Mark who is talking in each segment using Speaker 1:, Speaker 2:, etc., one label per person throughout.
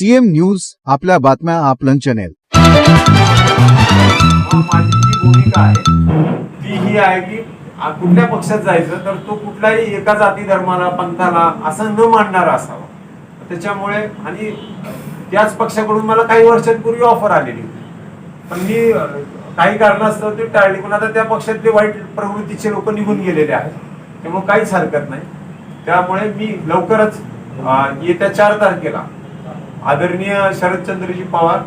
Speaker 1: CM news आपल्या बातम्या आपलं चॅनेल
Speaker 2: माझी जी भूमिका आहे ती ही आहे की आ- कुठल्या पक्षात जायचं तर तो कुठल्याही एका जाती धर्माला पंथाला असं न मांडणारा असावा. त्याच्यामुळे आणि त्याच पक्षाकडून मला काही वर्षांपूर्वी ऑफर आलेली होती. पण मी अ, काही कारणास्तव ती टाळली पण आता त्या पक्षातले वाईट प्रवृत्तीचे लोक निघून गेलेले आहेत. त्यामुळे काहीच हरकत नाही. त्यामुळे मी लवकरच अ, येत्या चार तारखेला आदरणीय शरदचंद्रजी पवार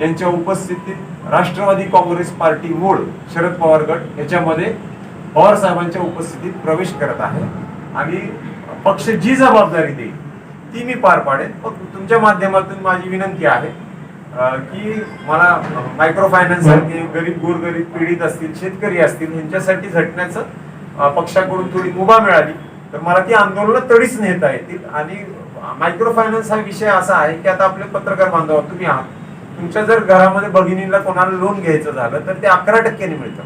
Speaker 2: यांच्या उपस्थितीत राष्ट्रवादी काँग्रेस पार्टी मूळ शरद पवार गट याच्यामध्ये पवार साहेबांच्या उपस्थितीत प्रवेश करत आहे. आणि पक्ष जी जबाबदारी देईल ती मी पार पाडेन. मग तुमच्या माध्यमातून माझी विनंती आहे की मला मायक्रो फायनान्स सारखे गरीब गोरगरीब पीडित असतील शेतकरी असतील यांच्यासाठी झटण्याचं पक्षाकडून थोडी मुभा मिळाली तर मला ती आंदोलनं तडीच नेता येतील आणि मायक्रो फायनान्स हा विषय असा आहे की आता आपले पत्रकार बांधव तुम्ही आहात. तुमच्या जर घरामध्ये भगिनीला कोणाला लोन घ्यायचं झालं तर ते अकरा टक्क्याने मिळतं.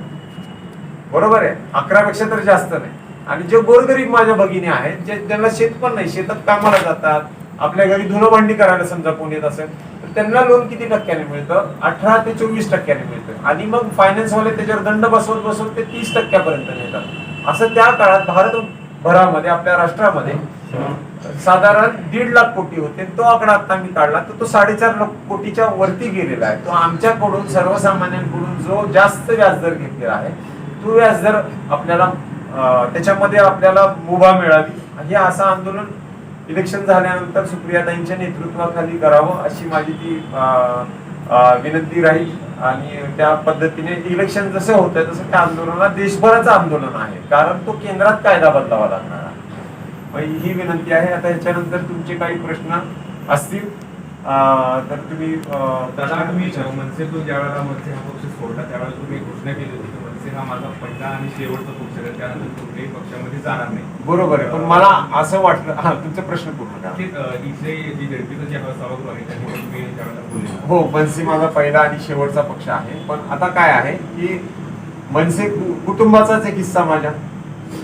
Speaker 2: बरोबर आहे? अकरापेक्षा तर जास्त नाही. आणि जे गोरगरीब माझ्या भगिनी आहेत जे ज्यांना शेत पण नाही शेतात कामाला जातात आपल्या घरी धुणं भांडी करायला समजा कोण येत असेल तर त्यांना लोन किती टक्क्याने मिळतं? अठरा ते चोवीस टक्क्याने मिळतं. आणि मग फायनान्सवाले त्याच्यावर दंड बसवत बसवत ते तीस टक्क्यापर्यंत नेतात. असं त्या काळात भारतभरामध्ये आपल्या राष्ट्रामध्ये साधारण दीड लाख कोटी होते. तो आकडा आता मी काढला. तर तो साडेचार लाख कोटीच्या वरती गेलेला आहे. तो आमच्याकडून सर्वसामान्यांकडून जो जास्त व्याजदर घेतलेला आहे तो व्याजदर आपल्याला त्याच्यामध्ये आपल्याला मुभा मिळावी. हे असं आंदोलन इलेक्शन झाल्यानंतर सुप्रियाताईंच्या नेतृत्वाखाली करावं अशी माझी ती विनंती राहील. आणि त्या पद्धतीने इलेक्शन जसं होत आहे तसं त्या आंदोलनाला देशभराचं आंदोलन आहे. कारण तो केंद्रात कायदा बदलावा लागणार ही विनंती आहे. आता ह्याच्यानंतर तुमचे काही प्रश्न असतील तर तुम्ही
Speaker 3: दादा तुम्ही मनसेतून ज्या वेळेला मनसे हा पक्ष सोडला त्यावेळेला तुम्ही घोषणा केली होती की मनसे हा माझा पहिला आणि शेवटचा पक्ष आहे. त्यानंतर कुठल्याही पक्षामध्ये जाणार नाही.
Speaker 2: बरोबर आहे. पण मला असं वाटलं हा तुमचा प्रश्न पूर्ण
Speaker 3: इथले जी झडपीचं जे सभागृह आहे पण तुम्ही त्यावेळेला बोलले.
Speaker 2: हो मनसे माझा पहिला आणि शेवटचा पक्ष आहे. पण आता काय आहे की मनसे कुटुंबाचाच एक हिस्सा माझ्या.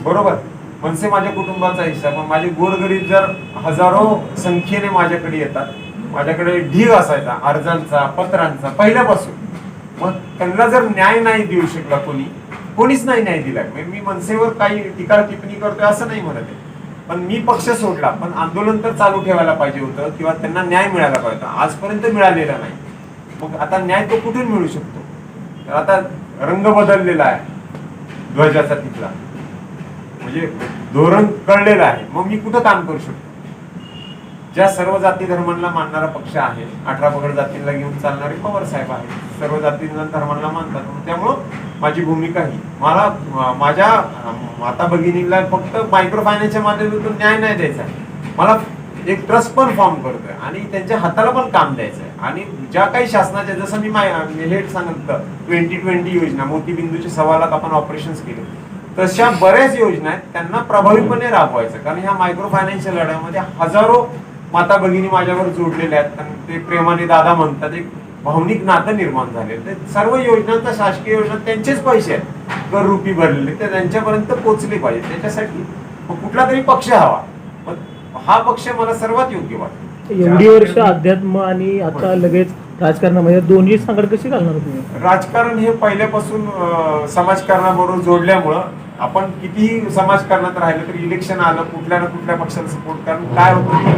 Speaker 2: बरोबर? मनसे माझ्या कुटुंबाचा हिस्सा पण माझे गोरगरीब जर हजारो संख्येने माझ्याकडे येतात माझ्याकडे ढीग असायचा अर्जांचा पत्रांचा पहिल्यापासून. मग त्यांना जर न्याय नाही देऊ शकला कोणी कोणीच नाही न्याय दिला. म्हणजे मी मनसेवर काही टीका टिप्पणी करतोय असं नाही म्हणत आहे. पण मी पक्ष सोडला पण आंदोलन तर चालू ठेवायला पाहिजे होतं किंवा त्यांना न्याय मिळायला पाहिजे होता. आजपर्यंत मिळालेला नाही. मग आता न्याय तो कुठून मिळू शकतो? तर आता रंग बदललेला आहे ध्वजाचा तिथला. म्हणजे धोरण कळलेलं आहे. मग मी कुठं काम करू शकतो? ज्या सर्व जाती धर्मांना मानणारा पक्ष आहे अठरा पगड जातींना घेऊन चालणारे पवार साहेब आहेत सर्व जाती धर्मांना मानतात. त्यामुळं माझी भूमिका ही. मला माझ्या माता भगिनीला फक्त मायक्रो फायनान्सच्या माध्यमातून न्याय नाही द्यायचा आहे. मला एक ट्रस्ट पण फॉर्म करतोय आणि त्यांच्या हाताला पण काम द्यायचं आहे. आणि ज्या काही शासनाच्या जसं मी माय हे सांगितलं ट्वेंटी ट्वेंटी योजना मोतीबिंदूचे सव्वा लाख आपण ऑपरेशन केले. तशा बऱ्याच योजना आहेत. त्यांना प्रभावीपणे राबवायचं. कारण ह्या मायक्रो फायनान्सच्या लढ्यामध्ये हजारो माता भगिनी माझ्यावर जोडलेल्या आहेत. ते प्रेमाने दादा म्हणतात एक भावनिक नातं निर्माण झाले ते सर्व योजनांचा शासकीय योजना त्यांचेच पैसे आहेत. कर रुपी भरलेले ते त्यांच्यापर्यंत पोहोचले पाहिजे त्याच्यासाठी मग कुठला तरी पक्ष हवा. मग हा पक्ष मला सर्वात योग्य वाटतो.
Speaker 4: एवढी वर्ष अध्यात्म आणि आता लगेच राजकारणामध्ये दोन्ही संकट कशी घालणार तुम्ही?
Speaker 2: राजकारण हे पहिल्यापासून समाजकारणाबरोबर जोडल्यामुळं आपण कितीही समाजकारणात राहिलं तरी इलेक्शन आलं कुठल्या ना कुठल्या पक्षाला सपोर्ट कारण काय होतं?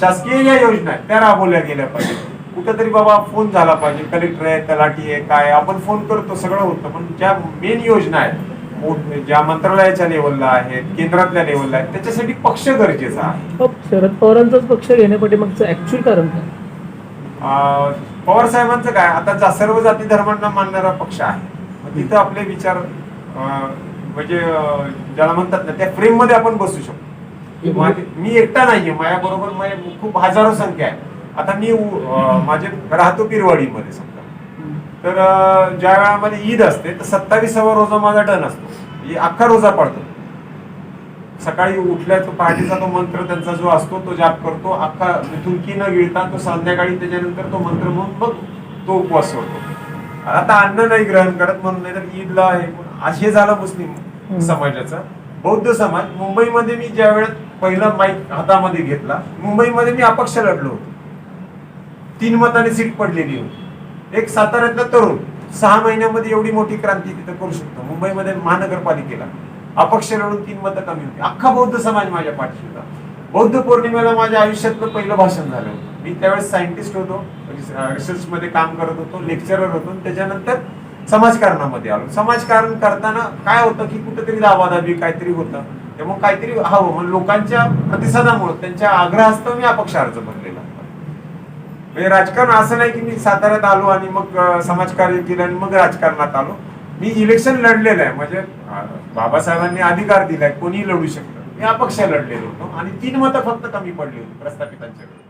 Speaker 2: शासकीय ज्या योजना आहेत त्या राबवल्या गेल्या पाहिजे कुठंतरी बाबा फोन झाला पाहिजे. कलेक्टर आहे तलाठी आहे काय आपण फोन करतो सगळं होतं. पण ज्या मेन योजना आहेत ज्या मंत्रालयाच्या लेवलला आहेत केंद्रातल्या लेवलला आहेत त्याच्यासाठी पक्ष गरजेचा आहे.
Speaker 4: मग शरद पवारांचाच पक्ष घेण्यापाठी मागचं ऍक्च्युअल कारण काय?
Speaker 2: पवार साहेबांचं काय? आता सर्व जाती धर्मांना मानणारा पक्ष आहे. मग तिथं आपले विचार म्हणजे ज्याला म्हणतात ना त्या फ्रेममध्ये आपण बसू शकतो. मी एकटा नाहीये माझ्या बरोबर खूप हजारो संख्या आहे आता मी माझे राहतो पिरवाडीमध्ये समजा. तर ज्या वेळामध्ये ईद असते तर सत्तावीसावा रोजा माझा डन असतो. अख्खा रोजा पडतो सकाळी उठल्याचा पहाटेचा तो मंत्र त्यांचा जो असतो तो जाप करतो. अख्खा थुंकी न गिळता तो संध्याकाळी त्याच्यानंतर तो मंत्र म्हणून मग तो उपवास सोडतो आता अन्न नाही ग्रहण करत म्हणून नाही तर ईदला आज हे झालं मुस्लिम समाजाचं. बौद्ध समाज मुंबईमध्ये मी ज्या वेळेत पहिला माईक हातामध्ये घेतला मुंबईमध्ये मी अपक्ष लढलो होतो. तीन मताने सीट पडलेली होती. एक साताऱ्यातला तरुण सहा महिन्यामध्ये एवढी मोठी क्रांती तिथं करू शकतो. मुंबईमध्ये महानगरपालिकेला अपक्ष लढून तीन मतं कमी होती. अख्खा बौद्ध समाज माझ्या पाठीशी होता. बौद्ध पौर्णिमेला माझ्या आयुष्यातलं पहिलं भाषण झालं मी त्यावेळेस सायंटिस्ट होतो रिसर्च मध्ये काम करत होतो लेक्चरर होतो. त्याच्यानंतर समाजकारणामध्ये आलो. समाजकारण करताना काय होतं की कुठेतरी दाबादाबी काहीतरी होतं. त्यामुळे काहीतरी हवं. मग लोकांच्या प्रतिसादामुळे त्यांच्या आग्रहास्तव मी अपक्ष अर्ज भरलेला. म्हणजे राजकारण असं नाही की मी साताऱ्यात आलो आणि मग समाजकार्य केलं आणि मग राजकारणात आलो. मी इलेक्शन लढलेलं आहे. म्हणजे बाबासाहेबांनी अधिकार दिलाय. कोणी लढू शकतं मी अपक्ष लढलेलो होतो. आणि तीन मतं फक्त कमी पडली होती प्रस्थापितांच्याकडे